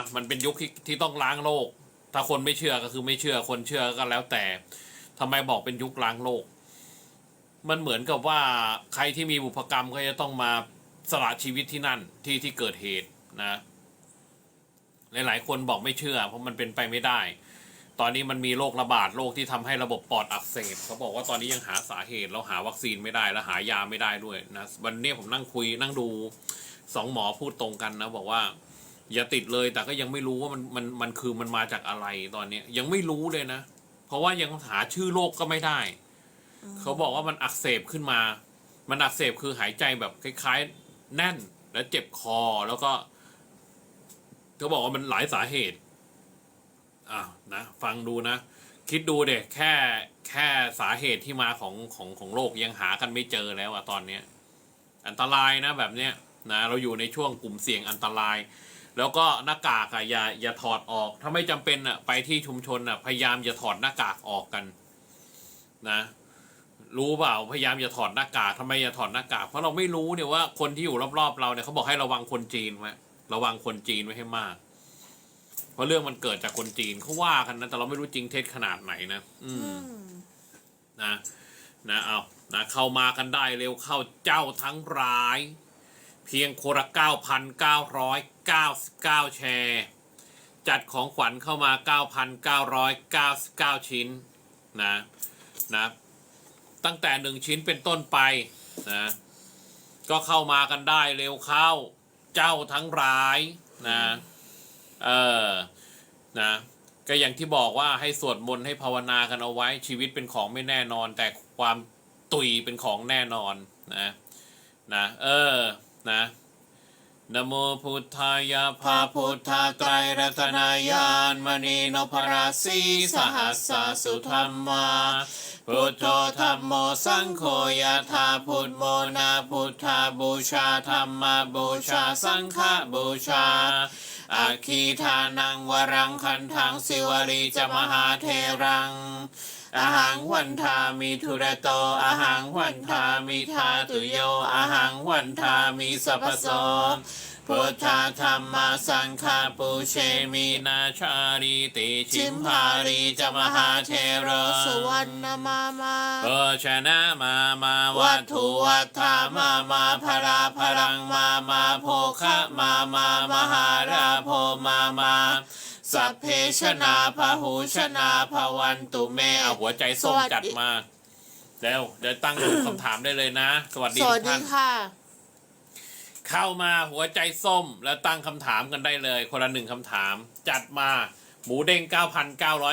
นะมันเป็นยุคที่ที่ต้องล้างโลก ถ้าคนไม่เชื่อก็คือไม่เชื่อคนเชื่อก็แล้วแต่ทำไมบอกเป็นยุคล้างโลก มันเหมือนกับว่าใครที่มีบุพกรรมก็จะต้องมาสละชีวิตที่นั่นที่ที่เกิดเหตุนะหลายๆคนบอกไม่เชื่อ เพราะมันเป็นไปไม่ได้ ตอนนี้มันมีโรคระบาดโรคที่ทำให้ระบบปอดอักเสบเขาบอกว่าตอนนี้ยังหาสาเหตุแล้วหาวัคซีนไม่ได้แล้วหายาไม่ได้ด้วยนะวันนี้ผมนั่งคุยนั่งดูสองหมอพูดตรงกันนะบอกว่า อย่าติดเลยแต่ก็ยังไม่รู้ว่ามันมันมันคือมันมาจากอะไรตอนเนี้ยยังไม่รู้เลยนะ เพราะว่ายังหาชื่อโรคก็ไม่ได้ เขาบอกว่ามันอักเสบขึ้นมา มันอักเสบคือหายใจแบบคล้ายๆ แน่นแล้วเจ็บคอแล้วก็เขาบอกว่ามันหลายสาเหตุอ้านะฟังดูนะ คิดดูเด็กแค่แค่สาเหตุที่มาของของของโรคยังหากันไม่เจอแล้วอะตอนเนี้ย อันตรายนะแบบเนี้ยนะเราอยู่ในช่วงกลุ่มเสี่ยงอันตราย แล้วก็หน้ากากอะอย่าอย่าถอดออก ถ้าไม่จำเป็นอะไปที่ชุมชนอะพยายามอย่าถอดหน้ากากออกกัน นะ รู้เปล่าพยายามอย่าถอดหน้ากากทำไมอย่าถอดหน้ากากเพราะเราไม่รู้เนี่ยว่าคนที่อยู่รอบๆเราเนี่ยเขาบอกให้ระวังคนจีนไว้ระวังคนจีนไว้ให้มาก เพราะเรื่องมันเกิดจากคนจีนเขาว่ากันนะแต่เราไม่รู้จริงเท็จขนาดไหนนะอือืมมนะนะเอานะเข้ามากันได้เร็วเข้าเจ้าทั้งร้าย เพียงคนละ 9,999 แชร์ จัดของขวัญเข้ามา 9,999 ชิ้นนะนะตั้งแต่หนึ่งชิ้นเป็นต้นไปนะก็เข้ามากันได้เร็วเข้าเจ้าทั้งร้ายนะเออนะก็อย่างที่บอกว่าให้สวดมนต์ให้ภาวนากันเอาไว้ชีวิตเป็นของไม่แน่นอน แต่ความตุยเป็นของแน่นอนนะนะเออ นะนะโมพุทธายะพระพุทธไตรรัตนายานมณีนพราสีสหัสสสุธรรมาพุทโธธรรมโมสังโฆยะธาพุทโมนาพุทธาบูชาธรรมบูชาสังฆบูชา อาคีทานังวรังคันทังสิวรีจะมหาเทรังอาหังวันทามิทุระโตอาหังวันทามิทาตุโยอาหังวันทามิสัพพโส พุทธาธรรมาสังฆาปุเชมินาชาริติชิมพารีจะมหาเทระสวรรณมามาเออชนะมามาวัวัตตถุถุวัวัฏฏฐาฐามามามามาพพราราพพรัรังงมามามามาโภโภคะคะมามามามามหาราโภมามาสัพเพชนาพหูชนาภวันตุเมเอาหัวใจส้มสวัสดีจัดมา แล้วเดี๋ยวตั้งคำถามได้เลยนะ สวัสดีสทุวัสกดีท่านค่ะ เข้ามาหัวใจส้มแล้วตั้งคำถามกันได้เลย คนละหนึ่งคำถาม จัดมาหมูเด้ง 9,900